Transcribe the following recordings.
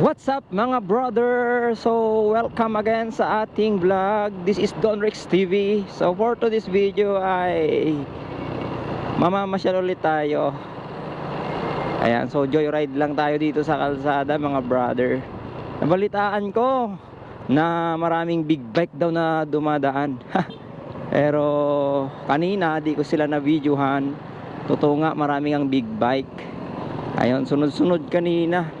What's up mga brother? So welcome again sa ating vlog. This is Don Rex TV So for today's video ay Mamamasyal ulit tayo. Ayan so joyride lang tayo dito sa kalsada mga brother. Nabalitaan ko Na maraming big bike daw na dumadaan. Pero kanina di ko sila na videohan Totoo nga maraming ang big bike. Ayun sunod-sunod kanina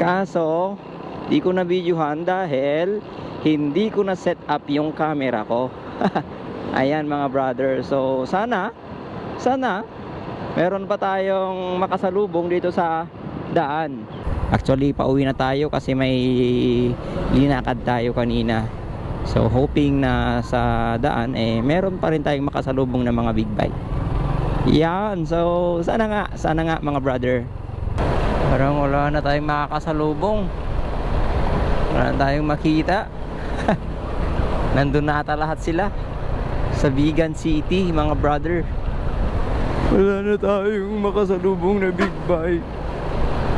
Kaso, di ko na videohan dahil hindi ko na set up yung camera ko. Ayan mga brother. So, sana, sana, meron pa tayong makasalubong dito sa daan. Actually, pauwi na tayo kasi may linakad tayo kanina. So, hoping na sa daan, eh, meron pa rin tayong makasalubong ng mga big bike. Yan. So, sana nga, sana nga mga brother. Parang wala na tayong makakasalubong. Wala na tayong makita. Nandun na ata lahat sila. Sa Vegan City, mga brother. Wala na tayong makasalubong na big bike.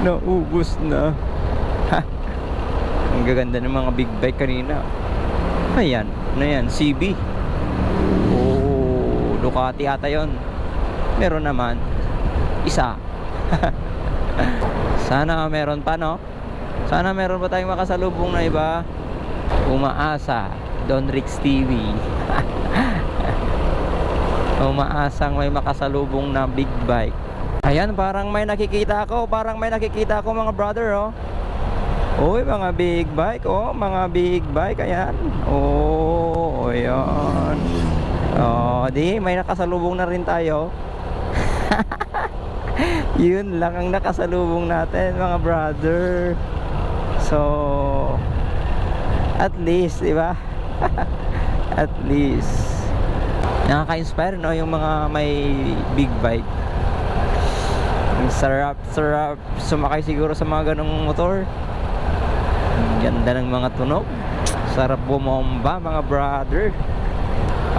Naubos na. Ang gaganda ng mga big bike kanina. Ayan, ano yan? CB. Oh, Ducati ata yon. Meron naman. Isa. Sana meron pa no? Sana meron pa tayong makasalubong na iba. Umaasa Don Rix TV Umaasang may makasalubong na big bike. Ayan parang may nakikita ako Parang may nakikita ako mga brother oh. Uy mga big bike oh Mga big bike ayan. Oh ayan. Oh di may nakasalubong na rin tayo yun lang ang nakasalubong natin mga brother. So at least di ba? At least. Nakaka-inspire no yung mga may big bike. Ang sarap sarap. Sumakay siguro sa mga ganong motor. Ganda ng mga tunog. Sarap bumomba mga brother.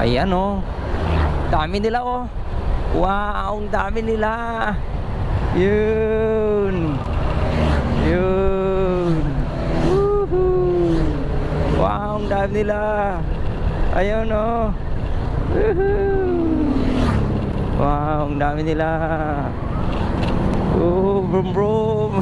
Ayan oh. Dami nila oh Wow, ang dami nila. Yun. Yun. Woohoo. Wow, ang dami nila. Ayun oh. Woohoo. Wow, ang dami nila. Oh, brum brum.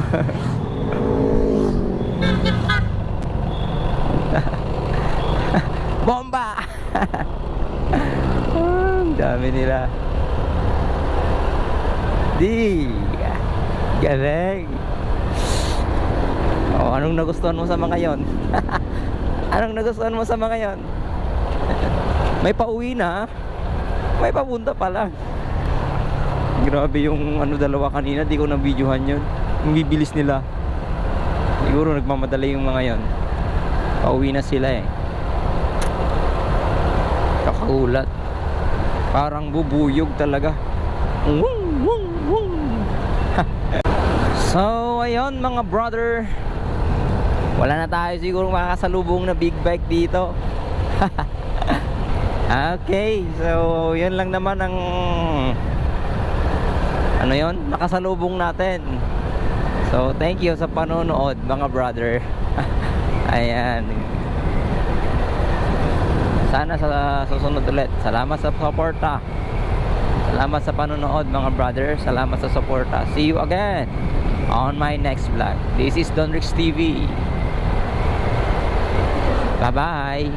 Bomba! ang dami nila. Di. Galing. Oh, anong nagustuhan mo sa mga yon? anong nagustuhan mo sa mga yon? May pauwi na. May papunta pa lang. Grabe yung ano dalawa kanina, di ko na videohan yun. Yung bibilis nila. Siguro nagmamadali yung mga yon. Pauwi na sila eh. Kakaulat. Parang bubuyog talaga. So, ayun mga brother. Wala na tayo siguro makakasalubong na big bike dito. okay, so yun lang naman ang ano yun, nakasalubong natin. So, thank you sa panonood mga brother. Ayan. Sana sa susunod ulit. Salamat sa suporta. Salamat sa panonood mga brother. Salamat sa suporta. See you again on my next vlog. This is Don Rix TV. Bye-bye.